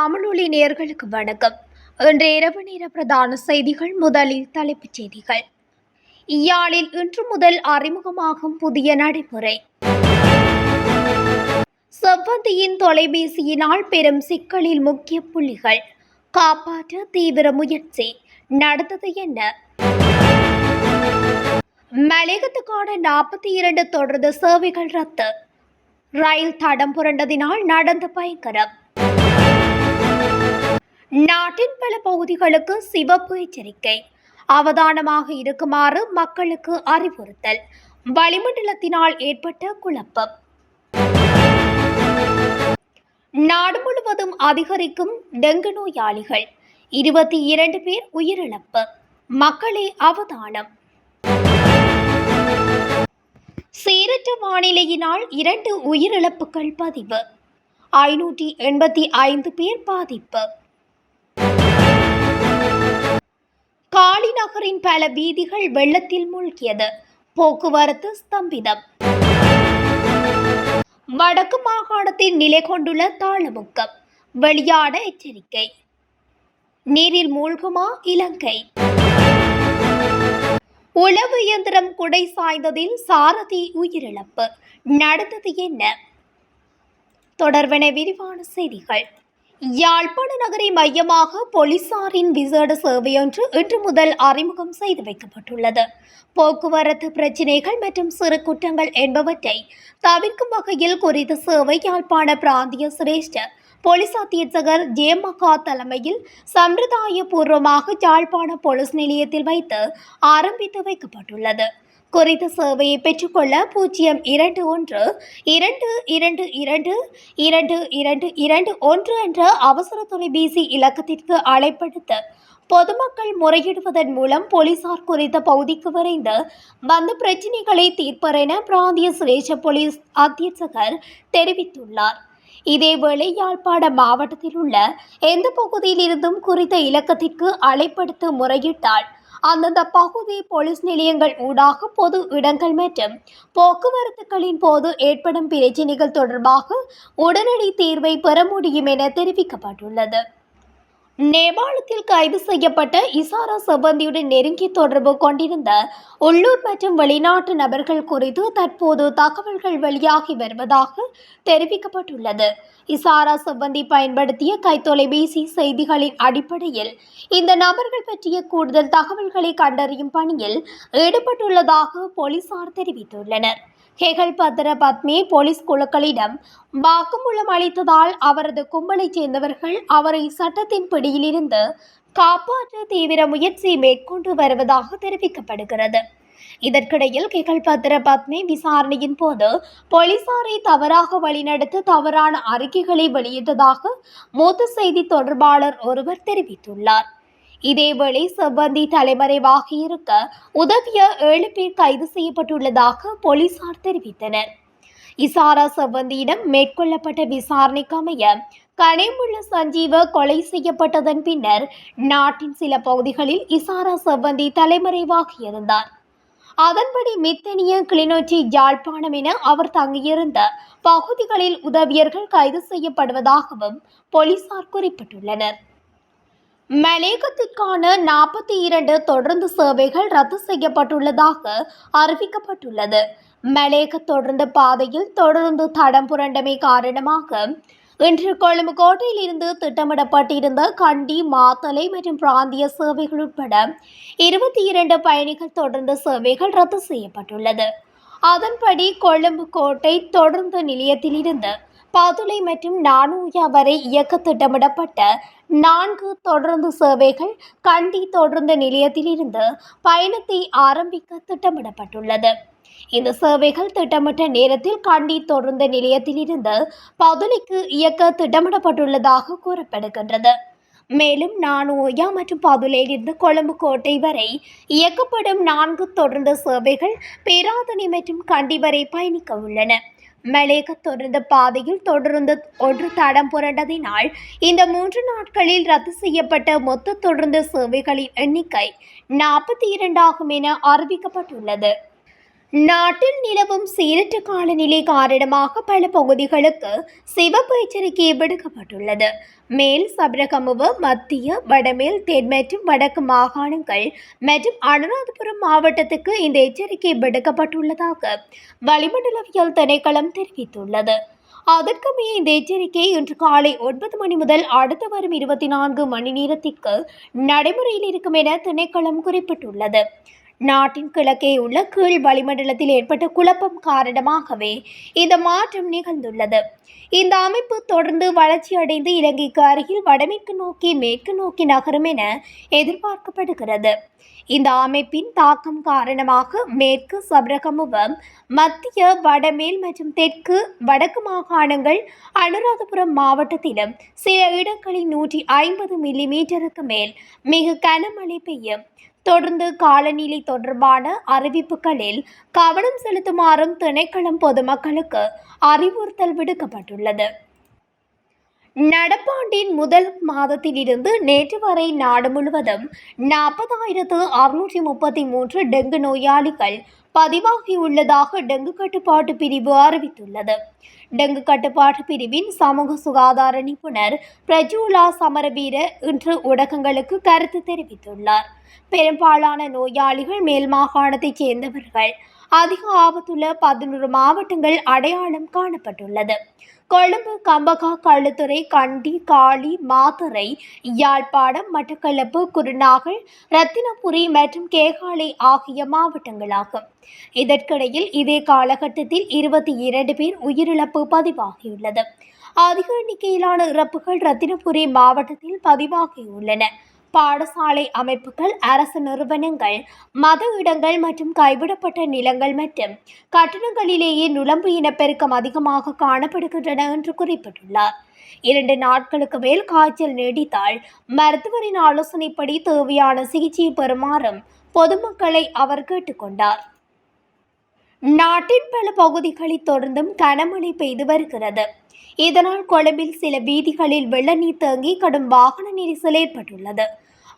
தமிழொலி நேர்களுக்கு வணக்கம். இன்று இரவு நேர பிரதான செய்திகள் முதலில் தலைப்புச் செய்திகள். இயாழில் இன்று முதல் அறிமுகமாகும் புதிய நடைமுறை. செவ்வந்தியின் தொலைபேசியினால் பெரும் சிக்கலில் முக்கிய புள்ளிகள். காப்பாற்ற தீவிர முயற்சி. நடந்தது என்ன? மலையகத்துக்கான நாற்பத்தி இரண்டு தொடர்ந்து சேவைகள் ரத்து. ரயில் தடம் புரண்டதினால் நடந்த பயங்கரம். நாட்டின் பல பகுதிகளுக்கு சிவப்பு எச்சரிக்கை. அவதானமாக இருக்குமாறு மக்களுக்கு அறிவுறுத்தல். வளிமண்டலத்தினால் ஏற்பட்ட குழப்பம். நாடு முழுவதும் அதிகரிக்கும் டெங்கு நோயாளிகள். இருபத்தி இரண்டு பேர் உயிரிழப்பு. மக்களே அவதானம். சீரற்ற வானிலையினால் இரண்டு உயிரிழப்புகள் பதிவு. ஐநூற்றி எண்பத்தி ஐந்து பேர் பாதிப்பு. காலி நகரின் பல வீதிகள் வெள்ளத்தில் மூழ்கியது. போக்குவரத்து ஸ்தம்பிதம். வடக்கு மாகாணத்தில் நிலை கொண்டுள்ள தாளமுக்கம் வெளியான எச்சரிக்கை. நீரில் மூழ்குமா இலங்கை? உளவு இயந்திரம் குடை சாய்ந்ததில் சாரதி உயிரிழப்பு. நடந்தது என்ன? தொடர்பென விரிவான செய்திகள். யாழ்ப்பாண நகரை மையமாக போலீசாரின் விசேட சேவையொன்று இன்று முதல் அறிமுகம் செய்து வைக்கப்பட்டுள்ளது. போக்குவரத்து பிரச்சினைகள் மற்றும் சிறு குற்றங்கள் என்பவற்றை தவிர்க்கும் வகையில் குறித்த சேவை யாழ்ப்பாண பிராந்திய சிரேஷ்ட போலீஸ் அத்தியட்சகர் ஜேமகா தலைமையில் சம்பிரதாயபூர்வமாக யாழ்ப்பாண போலீஸ் நிலையத்தில் வைத்து ஆரம்பித்து வைக்கப்பட்டுள்ளது. குறித்த சேவையை பெற்றுக்கொள்ள பூஜ்ஜியம் இரண்டு ஒன்று இரண்டு இரண்டு இரண்டு இரண்டு இரண்டு இரண்டு ஒன்று என்ற அவசர தொலைபேசி இலக்கத்திற்கு அழைப்படுத்த. பொதுமக்கள் முறையிடுவதன் மூலம் போலீசார் குறித்த பகுதிக்கு விரைந்து வந்த பிரச்சினைகளை தீர்ப்பர் என பிராந்திய சிரேஷ போலீஸ் அத்தியட்சகர் தெரிவித்துள்ளார். இதேவேளை யாழ்ப்பாண மாவட்டத்தில் உள்ள எந்த பகுதியில் இருந்தும் குறித்த இலக்கத்திற்கு அழைப்படுத்த முறையிட்டால் அந்தந்த பகுதி போலீஸ் நிலையங்கள் ஊடாக பொது இடங்கள் மற்றும் போக்குவரத்துகளின் போது ஏற்படும் பிரச்சினைகள் தொடர்பாக உடனடி தீர்வை பெற முடியும் என தெரிவிக்கப்பட்டுள்ளது. நேபாளத்தில் கைது செய்யப்பட்ட இசாரா செவ்வந்தியுடன் நெருங்கிய தொடர்பு கொண்டிருந்த உள்ளூர் மற்றும் வெளிநாட்டு நபர்கள் குறித்து தற்போது தகவல்கள் வெளியாகி வருவதாக தெரிவிக்கப்பட்டுள்ளது. இசாரா செவ்வந்தி பயன்படுத்திய கைத்தொலைபேசி செய்திகளின் அடிப்படையில் இந்த நபர்கள் பற்றிய கூடுதல் தகவல்களை கண்டறியும் பணியில் ஈடுபட்டுள்ளதாக போலீசார் தெரிவித்துள்ளனர். ஹெகல் பத்ர பத்மி போலீஸ் குழுக்களிடம் வாக்குமூலம் அளித்ததால் அவரது கும்பலைச் சேர்ந்தவர்கள் அவரை சட்டத்தின் பிடியிலிருந்து காப்பாற்ற தீவிர முயற்சி மேற்கொண்டு வருவதாக தெரிவிக்கப்படுகிறது. இதற்கிடையில் கெகல் பத்ர பத்மி விசாரணையின் போது போலீசாரை தவறாக வழிநடத்த தவறான அறிக்கைகளை வெளியிட்டதாக மூத்த செய்தி தொடர்பாளர் ஒருவர் தெரிவித்துள்ளார். இதேவேளை செவ்வந்தி தலைமறைவாக இருக்க உதவிய ஏழு பேர் கைது செய்யப்பட்டுள்ளதாக போலீசார் தெரிவித்தனர். இசாரா செவ்வந்தியிடம் மேற்கொள்ளப்பட்ட விசாரணைக்கு அமைய கனேமுள்ள சஞ்சீவ கொலை செய்யப்பட்டதன் பின்னர் நாட்டின் சில பகுதிகளில் இசாரா செவ்வந்தி தலைமறைவாகியிருந்தார் அதன்படி மித்தனிய கிளிநொச்சி யாழ்ப்பாணம் என அவர் தங்கியிருந்த பகுதிகளில் உதவியர்கள் கைது செய்யப்படுவதாகவும் போலீசார் குறிப்பிட்டுள்ளனர். மலேகத்திற்கான நாற்பத்தி இரண்டு தொடர்ந்து சேவைகள் ரத்து செய்யப்பட்டுள்ளதாக அறிவிக்கப்பட்டுள்ளது. மலேக தொடர்ந்து பாதையில் தொடர்ந்து தடம் புரண்டமை காரணமாக இன்று கொழும்பு கோட்டையிலிருந்து திட்டமிடப்பட்டிருந்த கண்டி மாத்தலை மற்றும் பிராந்திய சேவைகள் உட்பட இருபத்தி இரண்டு பயணிகள் தொடர்ந்து சேவைகள் ரத்து செய்யப்பட்டுள்ளது. அதன்படி கொழும்பு கோட்டை தொடர்ந்து நிலையத்திலிருந்து பதுளை மற்றும் நானூயா வரை இயக்க திட்டமிடப்பட்ட நான்கு தொடர்ந்து சேவைகள் கண்டி தொடர்ந்து நிலையத்திலிருந்து பயணத்தை ஆரம்பிக்க திட்டமிடப்பட்டுள்ளது. இந்த சேவைகள் திட்டமிட்ட நேரத்தில் கண்டி தொடர்ந்த நிலையத்திலிருந்து பதுளைக்கு இயக்க திட்டமிடப்பட்டுள்ளதாக கூறப்படுகின்றது. மேலும் நானூயா மற்றும் பதுளையிலிருந்து கொழும்பு கோட்டை வரை இயக்கப்படும் நான்கு தொடர்ந்த சேவைகள் பேராதனை மற்றும் கண்டி வரை பயணிக்க உள்ளன. மலேக தொடர்ந்த பாதையில் தொடர்ந்து ஒன்று தடம் புரண்டதினால் இந்த மூன்று நாட்களில் ரத்து செய்யப்பட்ட மொத்த தொடர்ந்து சேவைகளின் எண்ணிக்கை நாற்பத்தி இரண்டாகும் என அறிவிக்கப்பட்டுள்ளது. நாட்டில் நிலவும் சீரற்ற காலநிலை காரணமாக பல பகுதிகளுக்கு சிவப்பு எச்சரிக்கை விடுக்கப்பட்டுள்ளது. மேல் சபரகமுவ மத்திய வடமேல் தென் மற்றும் வடக்கு மாகாணங்கள் மற்றும் அனுராதபுரம் மாவட்டத்துக்கு இந்த எச்சரிக்கை விடுக்கப்பட்டுள்ளதாக வளிமண்டலவியல் திணைக்களம் தெரிவித்துள்ளது. அதற்குமே இந்த எச்சரிக்கை இன்று காலை ஒன்பது மணி முதல் அடுத்து வரும் இருபத்தி நான்கு மணி நேரத்திற்கு நடைமுறையில் இருக்கும் என திணைக்களம் குறிப்பிட்டுள்ளது. நாட்டின் கிழக்கே உள்ள கீழ் வளிமண்டலத்தில் ஏற்பட்ட குழப்பம் காரணமாகவே இந்த மாற்றம் நிகழ்ந்துள்ளது. இந்த அமைப்பு தொடர்ந்து வளர்ச்சியடைந்து இலங்கைக்கு அருகில் வடமேற்கு நோக்கி மேற்கு நோக்கி நகரும் என எதிர்பார்க்கப்படுகிறது. இந்த அமைப்பின் தாக்கம் காரணமாக மேற்கு சபரகமுவம் மத்திய வடமேல் மற்றும் தெற்கு வடக்கு மாகாணங்கள் அனுராதபுரம் மாவட்டத்திலும் சில இடங்களில் நூற்றி ஐம்பது மில்லிமீட்டருக்கு மேல் மிக கனமழை பெய்யும். தொடர்ந்து காலநிலை தொடர்பான அறிவிப்புகளில் கவனம் செலுத்துமாறும் திணைக்களம் பொதுமக்களுக்கு அறிவுறுத்தல் விடுக்கப்பட்டுள்ளது. நடப்பாண்டின் முதல் மாதத்திலிருந்து நேற்று வரை நாடு முழுவதும் நாற்பதாயிரத்து அறுநூற்றி முப்பத்தி மூன்று டெங்கு நோயாளிகள் பதிவாகியுள்ளதாக டெங்கு கட்டுப்பாட்டு பிரிவு அறிவித்துள்ளது. டெங்கு கட்டுப்பாட்டு பிரிவின் சமூக சுகாதார நிபுணர் பிரஜூலா சமரவீர இன்று ஊடகங்களுக்கு கருத்து தெரிவித்துள்ளார். பெரும்பாலான நோயாளிகள் மேல் மாகாணத்தைச் சேர்ந்தவர்கள். அதிக ஆபத்துள்ள பதினோரு மாவட்டங்கள் அடையாளம் காணப்பட்டுள்ளது. கொழும்பு கம்பகா களுத்துறை கண்டி காளி மாத்தறை யாழ்ப்பாணம் மட்டக்களப்பு குருநாகல் ரத்தினபுரி மற்றும் கேகாலை ஆகிய மாவட்டங்களாகும். இதற்கிடையில் இதே காலகட்டத்தில் இருபத்தி இரண்டு பேர் உயிரிழப்பு பதிவாகியுள்ளது. அதிக எண்ணிக்கையிலான இறப்புகள் ரத்தினபுரி மாவட்டத்தில் பதிவாகியுள்ளன. பாடசாலை அமைப்புகள் அரசு நிறுவனங்கள் மத இடங்கள் மற்றும் கைவிடப்பட்ட நிலங்கள் மற்றும் கட்டணங்களிலேயே நுழம்பு இனப்பெருக்கம் அதிகமாக காணப்படுகின்றன என்று குறிப்பிட்டுள்ளார். இரண்டு நாட்களுக்கு மேல் காய்ச்சல் நீடித்தால் மருத்துவரின் ஆலோசனைப்படி தேவையான சிகிச்சையை பெறுமாறும் பொதுமக்களை அவர் கேட்டுக்கொண்டார். நாட்டின் பல பகுதிகளில் தொடர்ந்தும் கனமழை பெய்து வருகிறது. இதனால் கொழும்பில் சில வீதிகளில் வெள்ள நீர் தேங்கி கடும் வாகன நெரிசல் ஏற்பட்டுள்ளது.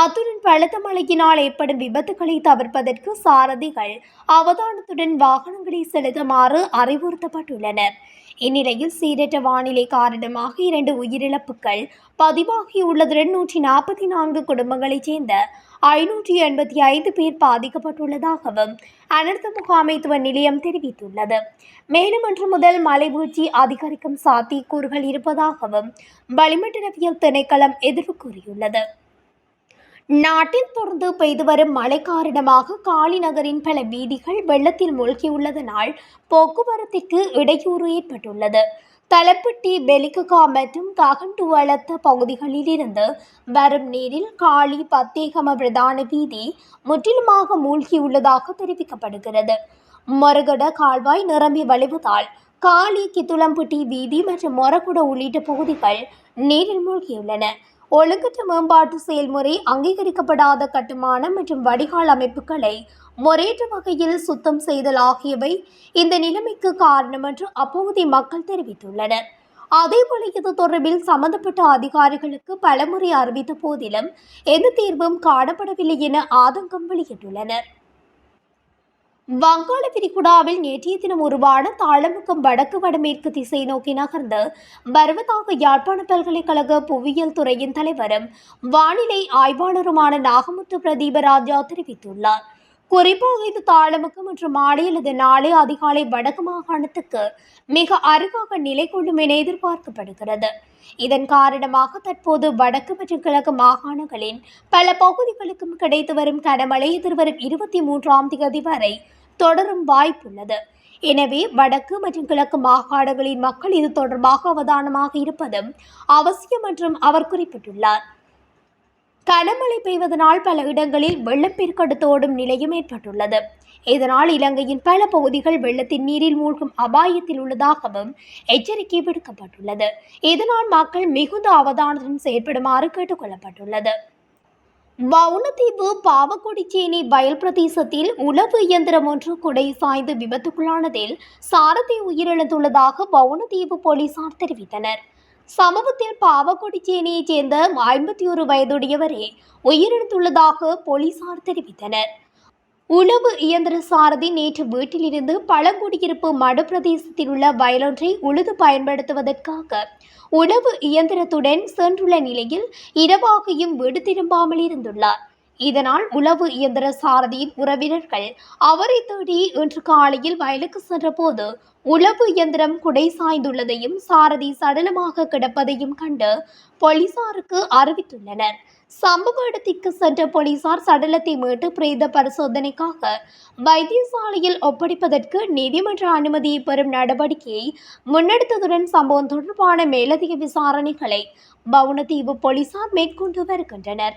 அத்துடன் பலத்த மழையினால் ஏற்படும் விபத்துகளை தவிர்ப்பதற்கு சாரதிகள் அவதானத்துடன் வாகனங்களை செலுத்துமாறு அறிவுறுத்தப்பட்டுள்ளனர். இந்நிலையில் சீரற்ற வானிலை காரணமாக இரண்டு உயிரிழப்புகள் பதிவாகியுள்ளதுடன் நூற்றி நாற்பத்தி நான்கு குடும்பங்களைச் சேர்ந்த ஐநூற்றி எண்பத்தி ஐந்து பேர் பாதிக்கப்பட்டுள்ளதாகவும் அனர்த்த முகாமைத்துவ நிலையம் தெரிவித்துள்ளது. மேலும் இன்று முதல் மலைபூச்சி அதிகரிக்கும் சாத்தியக்கூறுகள் இருப்பதாகவும் வளிமண்டலவியல் திணைக்களம் எதிர்ப்பு கூறியுள்ளது. நாட்டில் தொடர்ந்து பெய்து வரும் மழை காரணமாக காலி நகரின் பல வீதிகள் வெள்ளத்தில் மூழ்கியுள்ளதனால் போக்குவரத்திற்கு இடையூறு ஏற்பட்டுள்ளது. தலப்பட்டி பெலிககா மற்றும் ககண்டுவளத்த பகுதிகளில் இருந்து வரும் நீரில் காளி பத்தேகம பிரதான வீதி முற்றிலுமாக மூழ்கியுள்ளதாக தெரிவிக்கப்படுகிறது. மொரகட கால்வாய் நிரம்பி வழிவதால் காளி கித்துளம்பட்டி வீதி மற்றும் மொரகுட உள்ளிட்ட பகுதிகள் நீரில் மூழ்கியுள்ளன. ஒழுங்கற்ற மேம்பாட்டு செயல்முறை அங்கீகரிக்கப்படாத கட்டுமானம் மற்றும் வடிகால் அமைப்புகளை முறையற்ற வகையில் சுத்தம் செய்தல் ஆகியவை இந்த நிலைமைக்கு காரணம் என்று அப்பகுதி மக்கள் தெரிவித்துள்ளனர். அதேபோல இது தொடர்பில் சம்பந்தப்பட்ட அதிகாரிகளுக்கு பலமுறை அறிவித்த போதிலும் எந்த தீர்வும் காணப்படவில்லை என ஆதங்கம் வெளியிட்டுள்ளனர். வங்காள விரிகுடாவில் நேற்றைய தினம் உருவான தாளமுக்கம் வடக்கு வடமேற்கு திசை நோக்கி நகர்ந்து வருவதாக யாழ்ப்பாண பல்கலைக்கழக புவியியல் துறையின் தலைவரும் வானிலை ஆய்வாளருமான நாகமுத்து பிரதீபராஜா தெரிவித்துள்ளார். குறிப்பாக இது தாளமுகம் மற்றும் மாலை அல்லது நாளை அதிகாலை வடக்கு மாகாணத்துக்கு மிக அருகாக நிலை கொள்ளும் என எதிர்பார்க்கப்படுகிறது. இதன் காரணமாக தற்போது வடக்கு மற்றும் கிழக்கு மாகாணங்களின் பல பகுதிகளுக்கும் கிடைத்து வரும் கனமழை எதிர்வரும் இருபத்தி மூன்றாம் தேதி வரை தொடரும் வாய்ப்புள்ளது. எனவே வடக்கு மற்றும் கிழக்கு மாகாணங்களின் மக்கள் இது தொடர்பாக அவதானமாக இருப்பதும் அவசியம் என்றும் அவர் குறிப்பிட்டுள்ளார். கனமழை பெய்வதனால் பல இடங்களில் வெள்ளப்பெருக்கெடுத்தோடும் நிலையும் ஏற்பட்டுள்ளது. இதனால் இலங்கையின் பல பகுதிகள் வெள்ளத்தின் நீரில் மூழ்கும் அபாயத்தில் உள்ளதாகவும் எச்சரிக்கை விடுக்கப்பட்டுள்ளது. இதனால் மக்கள் மிகுந்த அவதானத்துடன் செயற்படுமாறு கேட்டுக்கொள்ளப்பட்டுள்ளது வவுனதீவு பாவக்கொடிச்சேனை வயல் பிரதேசத்தில் உளவு இயந்திரம் ஒன்று குடை சாய்ந்து விபத்துக்குள்ளானதில் சாரதி உயிரிழந்துள்ளதாக வவுனதீவு போலீசார் தெரிவித்தனர். சம்பவத்தில் பாவக்கொடிச்சேனையைச் சேர்ந்த ஐம்பத்தி ஒரு வயதுடையவரே உயிரிழந்துள்ளதாக போலீசார் தெரிவித்தனர். உளவு இயந்திர சாரதி நேற்று வீட்டிலிருந்து பழங்குடியிருப்பு மடப்பிரதேசத்தில் உள்ள வயலொன்றை உழுது பயன்படுத்துவதற்காக உளவு இயந்திரத்துடன் சென்றுள்ள நிலையில் இரவாகியும் வீடு திரும்பாமல் இருந்துள்ளார் இதனால் உளவு இயந்திர சாரதியின் உறவினர்கள் அவரை தேடி இன்று காலையில் வயலுக்கு சென்றபோது உளவு இயந்திரம் குடை சாய்ந்துள்ளதையும் சாரதி சடலமாக கிடப்பதையும் கண்டு போலீசாருக்கு அறிவித்துள்ளனர். சம்பவ இடத்திற்கு சென்ற போலீசார் சடலத்தை மீட்டு பிரேத பரிசோதனைக்காக வைத்தியசாலையில் ஒப்படைப்பதற்கு நீதிமன்ற அனுமதியை பெறும் நடவடிக்கையை முன்னெடுத்ததுடன் சம்பவம் தொடர்பான மேலதிக விசாரணைகளை பவுனதீவு போலீசார் மேற்கொண்டு வருகின்றனர்.